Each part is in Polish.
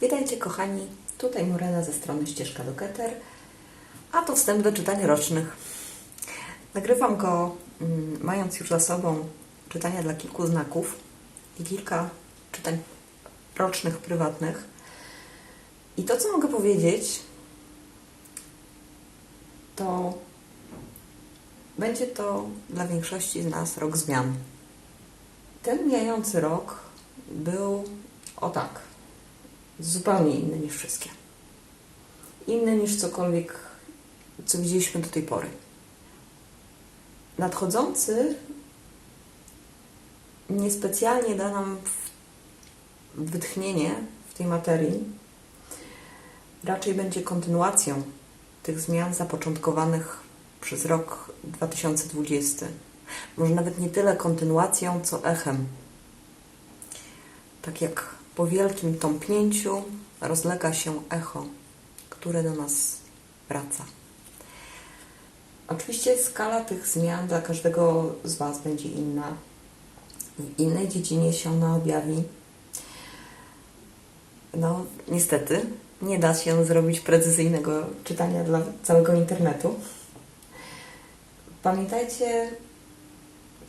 Witajcie kochani, tutaj Morena ze strony Ścieżka do Keter, a to wstęp do czytań rocznych. Nagrywam go mm, mając już za sobą czytania dla kilku znaków i kilka czytań rocznych, prywatnych. I to, co mogę powiedzieć, to będzie to dla większości z nas rok zmian. Ten mijający rok był o tak, zupełnie inny niż wszystkie. Inny niż cokolwiek, co widzieliśmy do tej pory. Nadchodzący niespecjalnie da nam wytchnienie w tej materii. Raczej będzie kontynuacją tych zmian zapoczątkowanych przez rok 2020. Może nawet nie tyle kontynuacją, co echem. Tak jak po wielkim tąpnięciu rozlega się echo, które do nas wraca. Oczywiście skala tych zmian dla każdego z Was będzie inna. W innej dziedzinie się ona objawi. No, niestety, nie da się zrobić precyzyjnego czytania dla całego internetu. Pamiętajcie,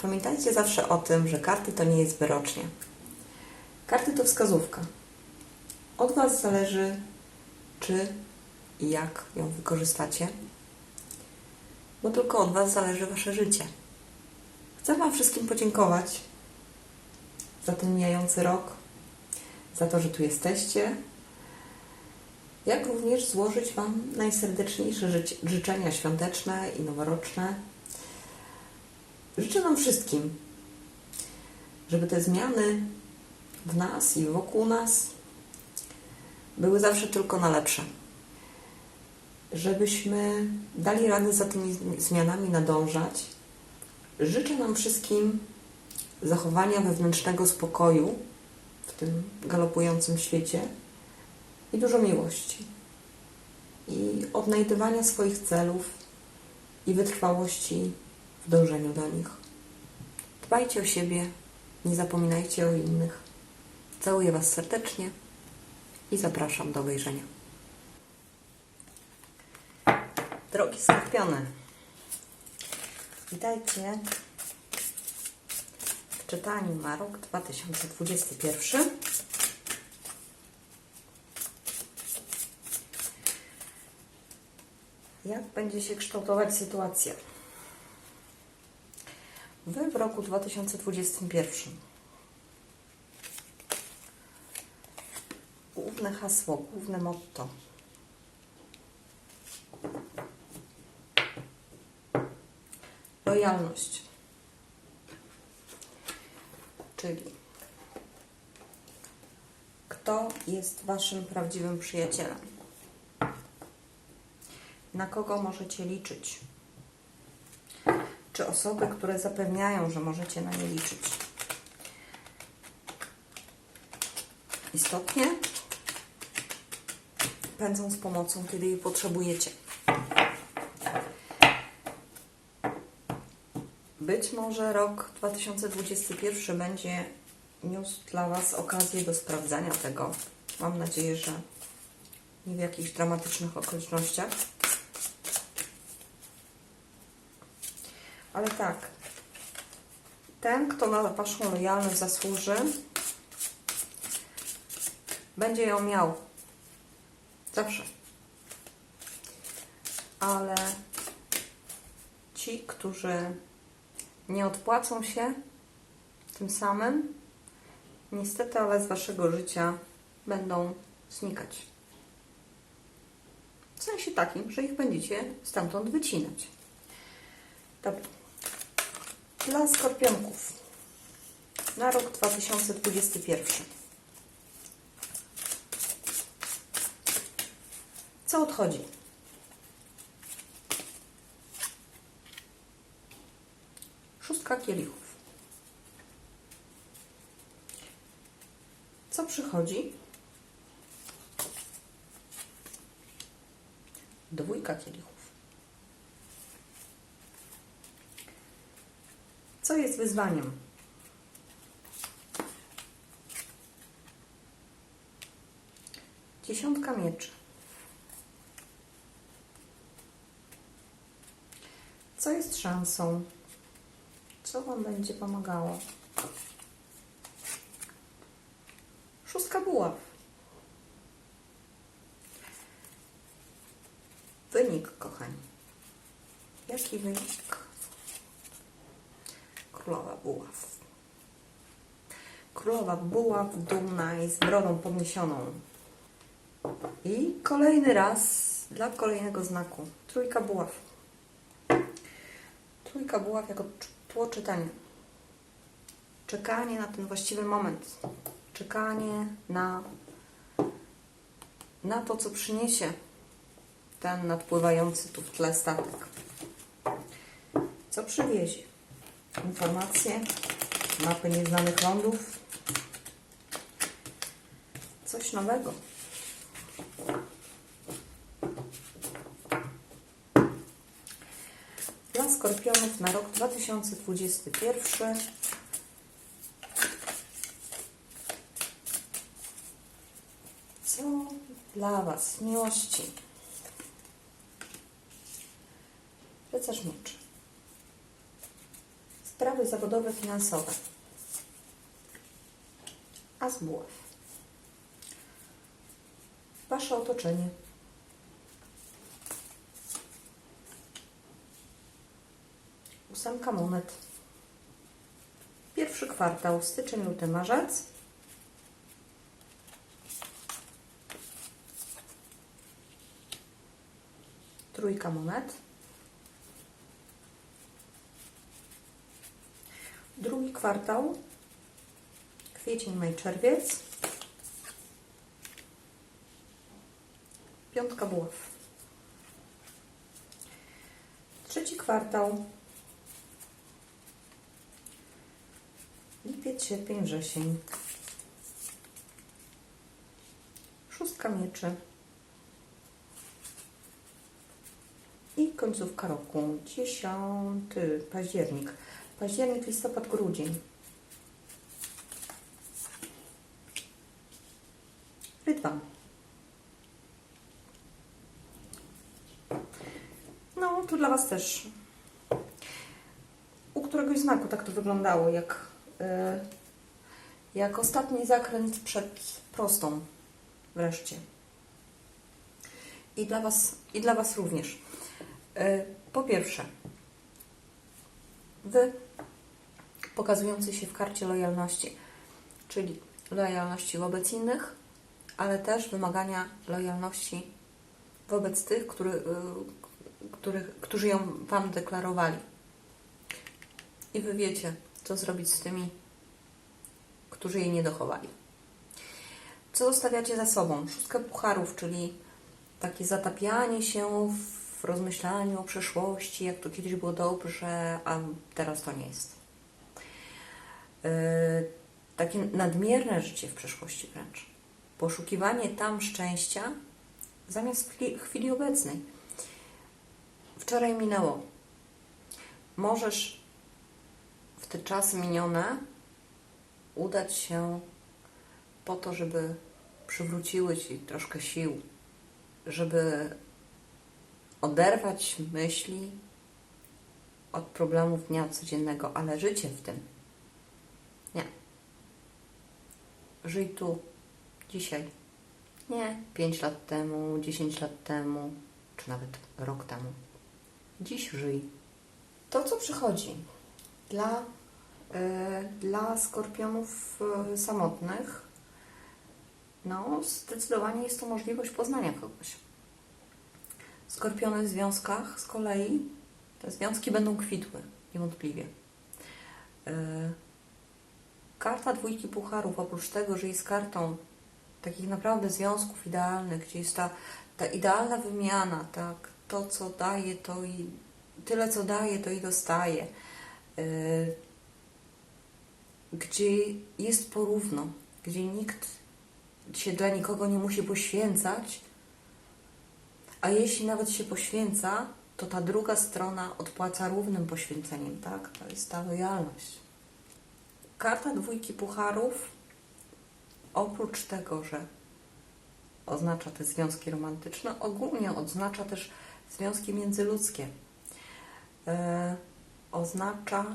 pamiętajcie zawsze o tym, że karty to nie jest wyrocznie. Karty to wskazówka. Od Was zależy, czy i jak ją wykorzystacie, bo tylko od Was zależy Wasze życie. Chcę Wam wszystkim podziękować za ten mijający rok, za to, że tu jesteście, jak również złożyć Wam najserdeczniejsze życie, życzenia świąteczne i noworoczne. Życzę nam wszystkim, żeby te zmiany w nas i wokół nas były zawsze tylko na lepsze. Żebyśmy dali radę za tymi zmianami nadążać. Życzę nam wszystkim zachowania wewnętrznego spokoju w tym galopującym świecie i dużo miłości. I odnajdywania swoich celów i wytrwałości w dążeniu do nich. Dbajcie o siebie, nie zapominajcie o innych. Całuję Was serdecznie i zapraszam do obejrzenia. Drogi skorpiony, witajcie w czytaniu na rok 2021. Jak będzie się kształtować sytuacja? Wy w roku 2021 Główne hasło, główne motto. Lojalność. Czyli kto jest waszym prawdziwym przyjacielem? Na kogo możecie liczyć? Czy osoby, które zapewniają, że możecie na nie liczyć? Istotnie pędzą z pomocą, kiedy jej potrzebujecie. Być może rok 2021 będzie niósł dla Was okazję do sprawdzania tego. Mam nadzieję, że nie w jakichś dramatycznych okolicznościach. Ale tak, ten, kto na Waszą lojalność zasłuży, będzie ją miał. Zawsze. Ale ci, którzy nie odpłacą się tym samym, niestety, ale z Waszego życia będą znikać. W sensie takim, że ich będziecie stamtąd wycinać. Dobra. Dla skorpionków na rok 2021. Co odchodzi? Szóstka kielichów. Co przychodzi? Dwójka kielichów. Co jest wyzwaniem? Dziesiątka mieczy. Co jest szansą? Co Wam będzie pomagało? Szóstka buław. Wynik, kochani. Jaki wynik? Królowa buław. Królowa buław dumna i z brodą podniesioną. I kolejny raz dla kolejnego znaku. Trójka buław. Trójka buław jako tło czytania. Czekanie na ten właściwy moment. Czekanie na, na to, co przyniesie ten nadpływający tu w tle statek. Co przywiezie? Informacje, mapy nieznanych lądów. Coś nowego. Dla na rok 2021 Co dla Was miłości? Rycerz mieczy. Sprawy zawodowe, finansowe. A z buław. Wasze otoczenie. Ósemka monet. Pierwszy kwartał, styczeń, luty, marzec. Trójka monet. Drugi kwartał, kwiecień, maj, czerwiec. Piątka buław. Trzeci kwartał, sierpień, wrzesień. Szóstka mieczy. I końcówka roku, 10 październik. Październik, listopad, grudzień. Rydwan. No, tu dla Was też. U któregoś znaku tak to wyglądało, jak, e, jak ostatni zakręt przed prostą wreszcie. I dla Was, i dla was również. E, Po pierwsze, Wy pokazujący się w karcie lojalności, czyli lojalności wobec innych, ale też wymagania lojalności wobec tych, który, których, którzy ją Wam deklarowali. I Wy wiecie, co zrobić z tymi, którzy jej nie dochowali. Co zostawiacie za sobą? Szóstkę pucharów, czyli takie zatapianie się w rozmyślaniu o przeszłości, jak to kiedyś było dobrze, a teraz to nie jest. Yy, takie nadmierne życie w przeszłości wręcz. Poszukiwanie tam szczęścia zamiast chwili, obecnej. Wczoraj minęło. Możesz w te czasy minione udać się po to, żeby przywróciły Ci troszkę sił, żeby oderwać myśli od problemów dnia codziennego, ale życie w tym. Nie. Żyj tu, dzisiaj. Nie 5 lat temu, 10 lat temu, czy nawet rok temu. Dziś żyj. To, co przychodzi dla, dla skorpionów e, samotnych, no, zdecydowanie jest to możliwość poznania kogoś. Skorpiony w związkach z kolei, te związki będą kwitły, niewątpliwie. Yy, Karta dwójki pucharów, oprócz tego, że jest kartą takich naprawdę związków idealnych, gdzie jest ta, ta idealna wymiana, tak, to co daje, to i tyle co daje, to i dostaje, gdzie jest porówno, gdzie nikt się dla nikogo nie musi poświęcać, a jeśli nawet się poświęca, to ta druga strona odpłaca równym poświęceniem, tak? To jest ta lojalność. Karta dwójki pucharów, oprócz tego, że oznacza te związki romantyczne, ogólnie oznacza też związki międzyludzkie. E, oznacza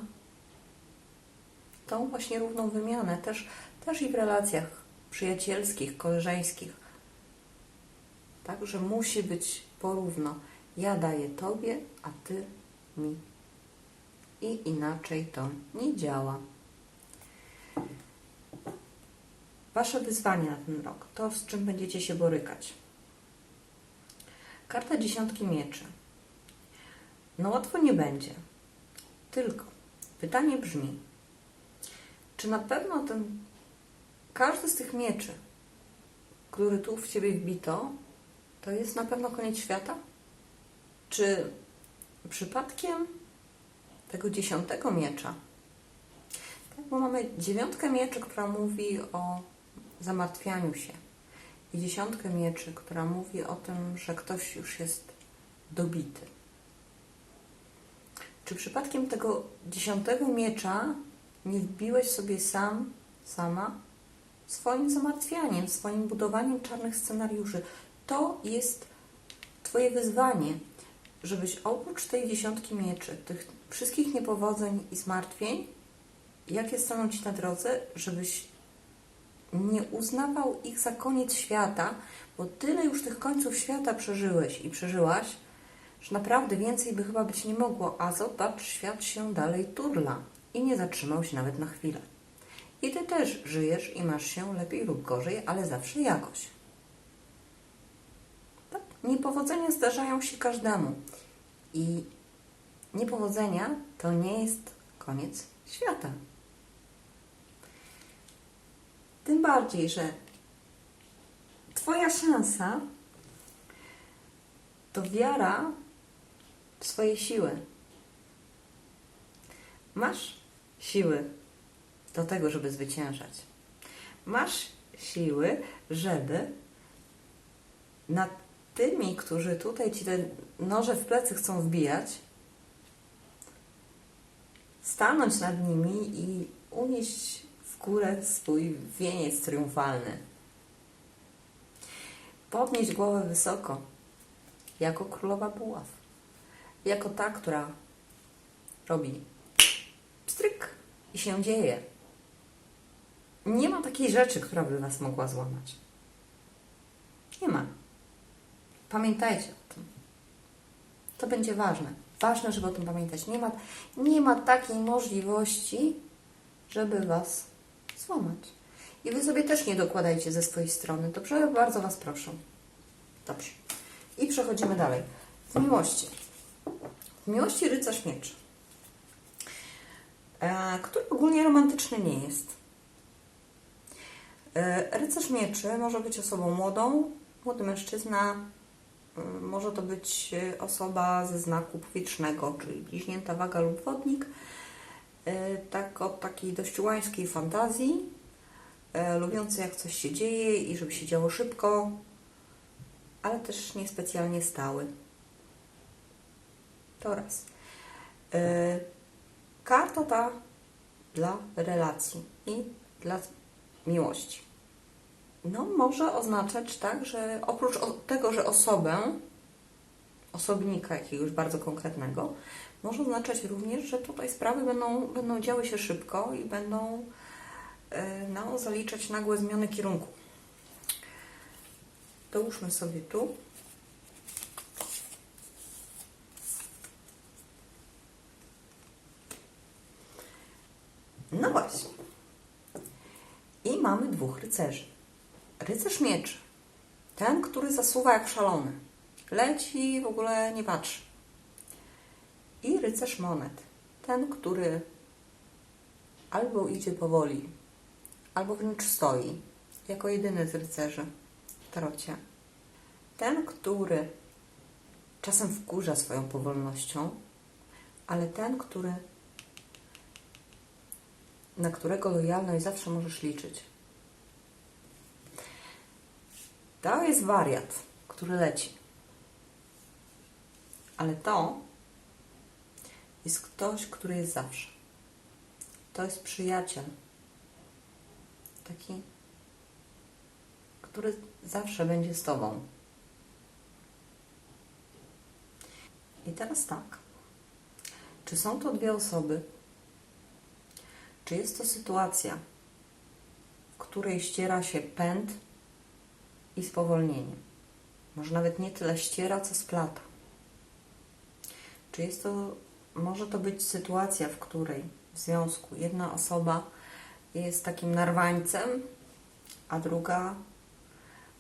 tą właśnie równą wymianę, też, też i w relacjach przyjacielskich, koleżeńskich. Także musi być porówno. Ja daję Tobie, a Ty mi. I inaczej to nie działa. Wasze wyzwanie na ten rok, to z czym będziecie się borykać. Karta dziesiątki mieczy. No łatwo nie będzie. Tylko pytanie brzmi, czy na pewno ten każdy z tych mieczy, który tu w Ciebie wbito, to jest na pewno koniec świata? Czy przypadkiem tego dziesiątego miecza, tak, bo mamy dziewiątkę mieczy, która mówi o zamartwianiu się i dziesiątkę mieczy, która mówi o tym, że ktoś już jest dobity. Czy przypadkiem tego dziesiątego miecza nie wbiłeś sobie sam, sama swoim zamartwianiem, swoim budowaniem czarnych scenariuszy? To jest Twoje wyzwanie, żebyś oprócz tej dziesiątki mieczy, tych wszystkich niepowodzeń i zmartwień, jakie staną Ci na drodze, żebyś nie uznawał ich za koniec świata, bo tyle już tych końców świata przeżyłeś i przeżyłaś, że naprawdę więcej by chyba być nie mogło, a zobacz, świat się dalej turla i nie zatrzymał się nawet na chwilę. I Ty też żyjesz i masz się lepiej lub gorzej, ale zawsze jakoś. Tak? Niepowodzenia zdarzają się każdemu i niepowodzenia to nie jest koniec świata. Tym bardziej, że Twoja szansa to wiara w swoje siły. Masz siły do tego, żeby zwyciężać. Masz siły, żeby nad tymi, którzy tutaj ci te noże w plecy chcą wbijać, stanąć nad nimi i unieść w górę swój wieniec triumfalny. Podnieść głowę wysoko, jako królowa buław, jako ta, która robi i się dzieje. Nie ma takiej rzeczy, która by Was mogła złamać. Nie ma. Pamiętajcie o tym. To będzie ważne. Ważne, żeby o tym pamiętać. Nie ma, nie ma takiej możliwości, żeby Was złamać. I Wy sobie też nie dokładajcie ze swojej strony. Dobrze? Bardzo Was proszę. Dobrze. I przechodzimy dalej. W miłości. W miłości rycerz mieczy. E, który ogólnie romantyczny nie jest. E, rycerz mieczy może być osobą młodą, młody mężczyzna, y, może to być y, osoba ze znaku powietrznego, czyli bliźnięta waga lub wodnik, tak o takiej dość łańskiej fantazji, lubiący jak coś się dzieje i żeby się działo szybko, ale też niespecjalnie stały. To raz. Karta ta dla relacji i dla miłości. No, może oznaczać tak, że oprócz tego, że osobę, osobnika jakiegoś bardzo konkretnego, może oznaczać również, że tutaj sprawy będą, będą działy się szybko i będą e, no, zaliczać nagłe zmiany kierunku. Dołóżmy sobie tu. No właśnie. I mamy dwóch rycerzy. Rycerz mieczy. Ten, który zasuwa jak szalony. Leci, w ogóle nie patrzy. I rycerz monet. Ten, który albo idzie powoli, albo wręcz stoi, jako jedyny z rycerzy w tarocie. Ten, który czasem wkurza swoją powolnością, ale ten, który na którego lojalność zawsze możesz liczyć. To jest wariat, który leci. Ale to jest ktoś, który jest zawsze. To jest przyjaciel. Taki, który zawsze będzie z Tobą. I teraz tak. Czy są to dwie osoby? Czy jest to sytuacja, w której ściera się pęd i spowolnienie? Może nawet nie tyle ściera, co splata. Czy jest to, może to być sytuacja, w której w związku jedna osoba jest takim narwańcem, a druga,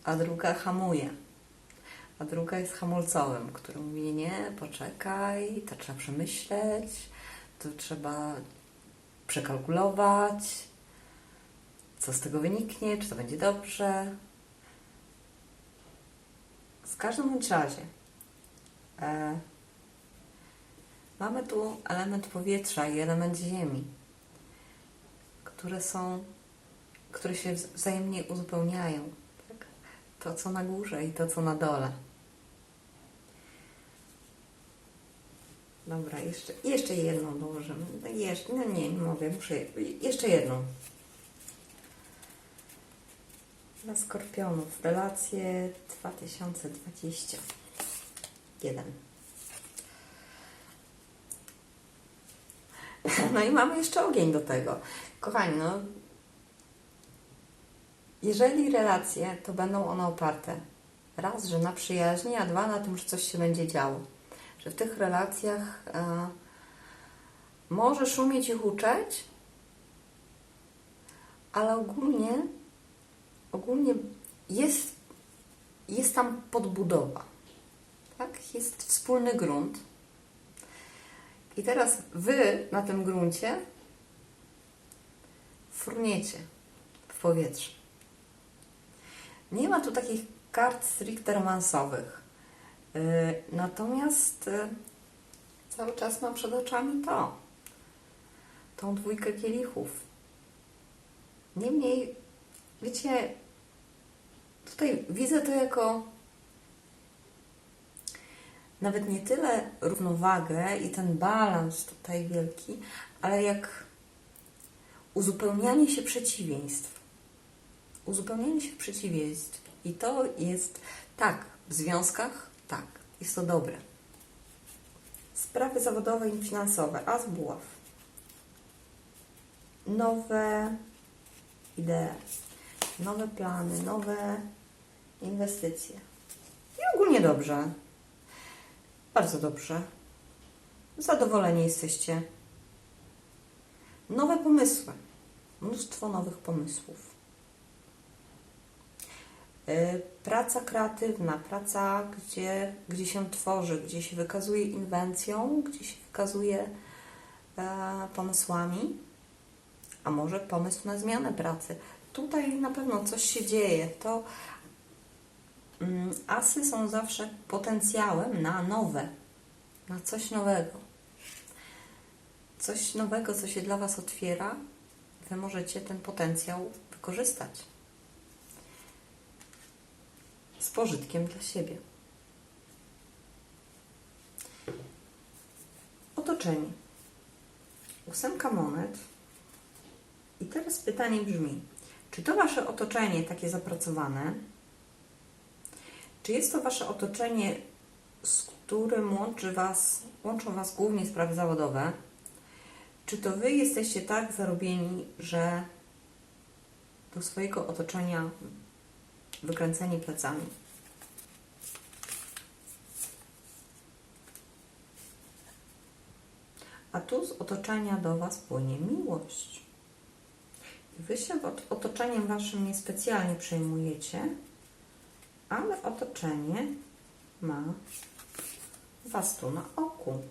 a druga hamuje. A druga jest hamulcowym, który mówi: Nie, poczekaj, to trzeba przemyśleć, to trzeba przekalkulować, co z tego wyniknie, czy to będzie dobrze. W każdym bądź razie e, mamy tu element powietrza i element ziemi, które są, które się wz- wzajemnie uzupełniają. Tak? To, co na górze i to, co na dole. Dobra, jeszcze, jeszcze jedną dołożymy. No jeszcze, no nie, nie mogę, muszę je- jeszcze jedną. Dla skorpionów. Relacje 2021. No i mamy jeszcze ogień do tego. Kochani, no jeżeli relacje, to będą one oparte raz, że na przyjaźni, a dwa na tym, że coś się będzie działo. Że w tych relacjach e, możesz umieć ich uczyć, ale ogólnie, ogólnie jest, jest tam podbudowa. Tak? Jest wspólny grunt. I teraz wy na tym gruncie fruniecie w powietrze. Nie ma tu takich kart stricte romansowych. Yy, Natomiast yy, cały czas mam przed oczami to. Tą dwójkę kielichów. Niemniej, wiecie, tutaj widzę to jako nawet nie tyle równowagę i ten balans tutaj wielki, ale jak uzupełnianie się przeciwieństw. Uzupełnianie się przeciwieństw. I to jest tak, w związkach tak, jest to dobre. Sprawy zawodowe i finansowe, a z buław. Nowe idee, nowe plany, nowe inwestycje. I ogólnie dobrze. Bardzo dobrze. Zadowoleni jesteście. Nowe pomysły. Mnóstwo nowych pomysłów. Y, Praca kreatywna, praca, gdzie, gdzie się tworzy, gdzie się wykazuje inwencją, gdzie się wykazuje e, pomysłami, a może pomysł na zmianę pracy. Tutaj na pewno coś się dzieje. To mm, asy są zawsze potencjałem na nowe, na coś nowego. Coś nowego, co się dla Was otwiera, Wy możecie ten potencjał wykorzystać z pożytkiem dla siebie. Otoczenie. Ósemka monet. I teraz pytanie brzmi, czy to Wasze otoczenie takie zapracowane, czy jest to Wasze otoczenie, z którym łączy was, łączą Was głównie sprawy zawodowe, czy to Wy jesteście tak zarobieni, że do swojego otoczenia wykręceni plecami. A tu z otoczenia do Was płynie miłość. Wy się ot- otoczeniem Waszym niespecjalnie przejmujecie, ale otoczenie ma Was tu na oku.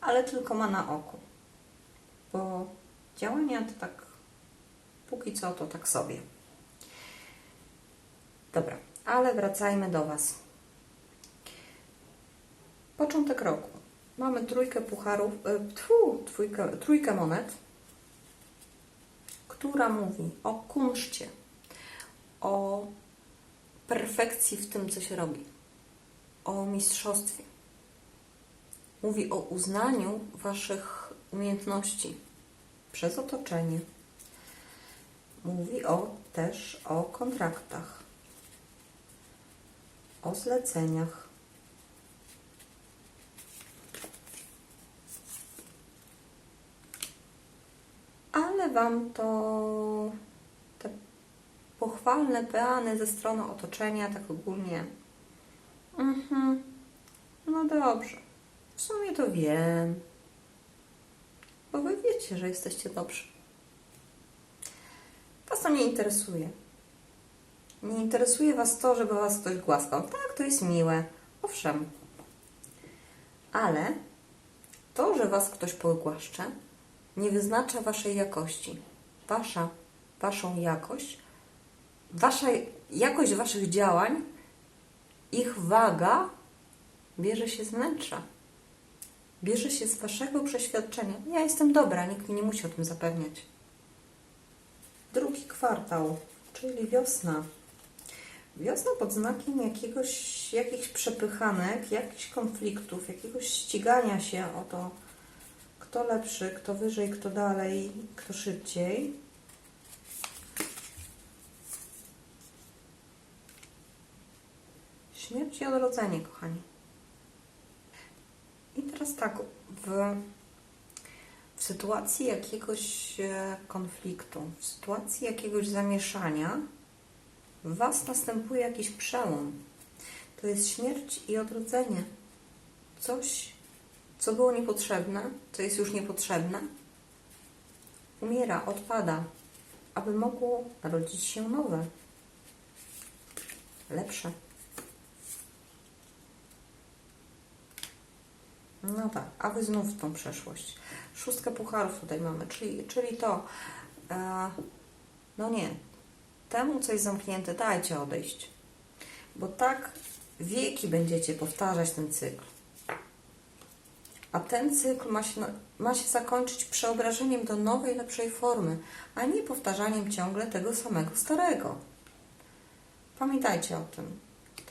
Ale tylko ma na oku. Bo działania to tak póki co to tak sobie. Dobra, ale wracajmy do Was. Początek roku. Mamy trójkę pucharów, e, tfu, trójkę, trójkę monet, która mówi o kunszcie, o perfekcji w tym, co się robi, o mistrzostwie. Mówi o uznaniu Waszych umiejętności przez otoczenie. Mówi o, też o kontraktach o zleceniach. Ale Wam to te pochwalne peany ze strony otoczenia, tak ogólnie. Mhm. No dobrze. W sumie to wiem. Bo Wy wiecie, że jesteście dobrzy. Was to nie interesuje. Nie interesuje Was to, żeby Was ktoś głaskał. Tak, to jest miłe. Owszem. Ale to, że Was ktoś pogłaszcze, nie wyznacza Waszej jakości. Wasza, Waszą jakość, Wasza jakość Waszych działań, ich waga bierze się z wnętrza. Bierze się z Waszego przeświadczenia. Ja jestem dobra, nikt mi nie musi o tym zapewniać. Drugi kwartał, czyli wiosna. Wiosna pod znakiem jakiegoś, jakichś przepychanek, jakichś konfliktów, jakiegoś ścigania się o to, kto lepszy, kto wyżej, kto dalej, kto szybciej. Śmierć i odrodzenie, kochani. I teraz tak, w, w sytuacji jakiegoś e, konfliktu, w sytuacji jakiegoś zamieszania, w Was następuje jakiś przełom. To jest śmierć i odrodzenie. Coś, co było niepotrzebne, co jest już niepotrzebne, umiera, odpada, aby mogło narodzić się nowe, lepsze. No tak, a wy znów w tą przeszłość. Szóstkę pucharów tutaj mamy, czyli, czyli to, e, no nie, temu co jest zamknięte, dajcie odejść. Bo tak wieki będziecie powtarzać ten cykl. A ten cykl ma się, ma się zakończyć przeobrażeniem do nowej, lepszej formy, a nie powtarzaniem ciągle tego samego starego. Pamiętajcie o tym.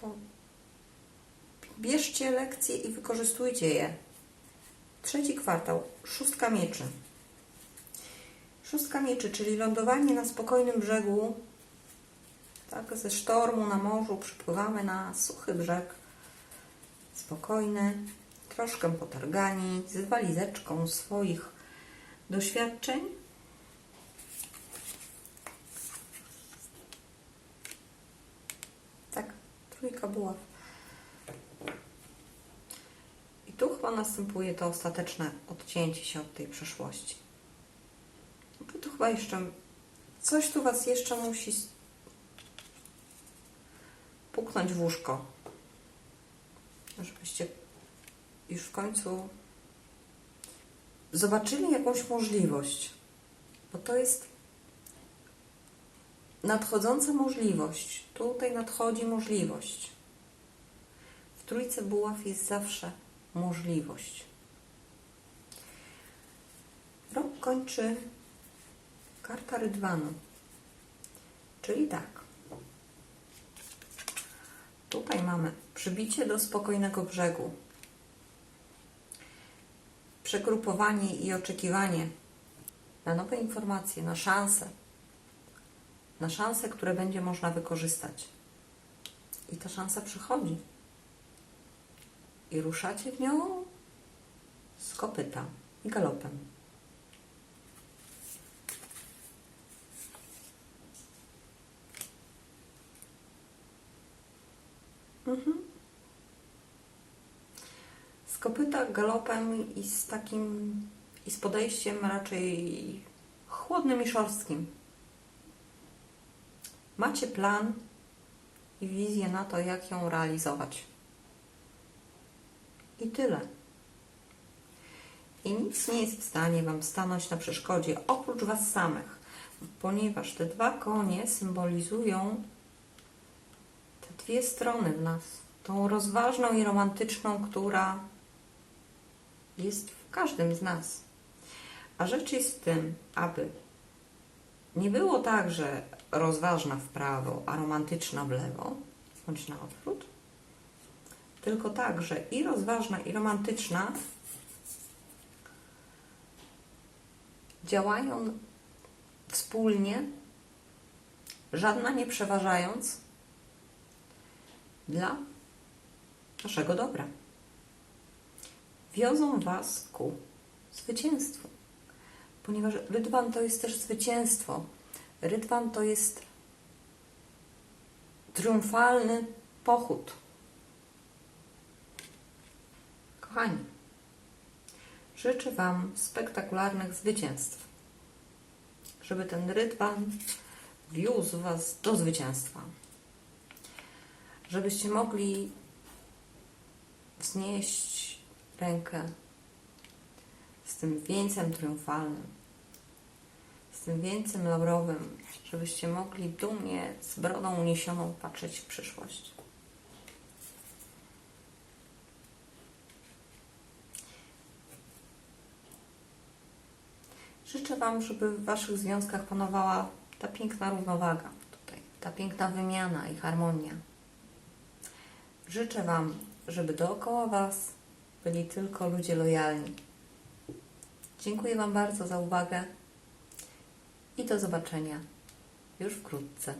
To bierzcie lekcje i wykorzystujcie je. Trzeci kwartał, szóstka mieczy. Szóstka mieczy, czyli lądowanie na spokojnym brzegu, tak, ze sztormu na morzu przypływamy na suchy brzeg, spokojny, troszkę potargani, z walizeczką swoich doświadczeń. Tak, trójka buław. I tu chyba następuje to ostateczne odcięcie się od tej przeszłości. Tu chyba jeszcze coś tu Was jeszcze musi puknąć w łóżko, żebyście już w końcu zobaczyli jakąś możliwość, bo to jest nadchodząca możliwość. Tutaj nadchodzi możliwość. W trójce buław jest zawsze możliwość. Rok kończy karta rydwanu, czyli tak. Tutaj mamy przybicie do spokojnego brzegu, przegrupowanie i oczekiwanie na nowe informacje, na szanse, na szanse, które będzie można wykorzystać. I ta szansa przychodzi. I ruszacie w nią z kopyta i galopem. Mhm. Z kopyta galopem i z takim i z podejściem raczej chłodnym i szorstkim. Macie plan i wizję na to, jak ją realizować. I tyle. I nic nie jest w stanie Wam stanąć na przeszkodzie, oprócz Was samych, ponieważ te dwa konie symbolizują te dwie strony w nas. Tą rozważną i romantyczną, która jest w każdym z nas. A rzecz jest w tym, aby nie było tak, że rozważna w prawo, a romantyczna w lewo, bądź na odwrót, tylko tak, że i rozważna, i romantyczna działają wspólnie, żadna nie przeważając dla Waszego dobra. Wiozą Was ku zwycięstwu. Ponieważ rydwan to jest też zwycięstwo. Rydwan to jest triumfalny pochód. Kochani, życzę Wam spektakularnych zwycięstw. Żeby ten rydwan wiózł Was do zwycięstwa. Żebyście mogli wznieść rękę z tym wieńcem triumfalnym, z tym wieńcem laurowym, żebyście mogli dumnie z brodą uniesioną patrzeć w przyszłość. Życzę Wam, żeby w Waszych związkach panowała ta piękna równowaga tutaj, ta piękna wymiana i harmonia. Życzę Wam, żeby dookoła Was byli tylko ludzie lojalni. Dziękuję Wam bardzo za uwagę i do zobaczenia już wkrótce.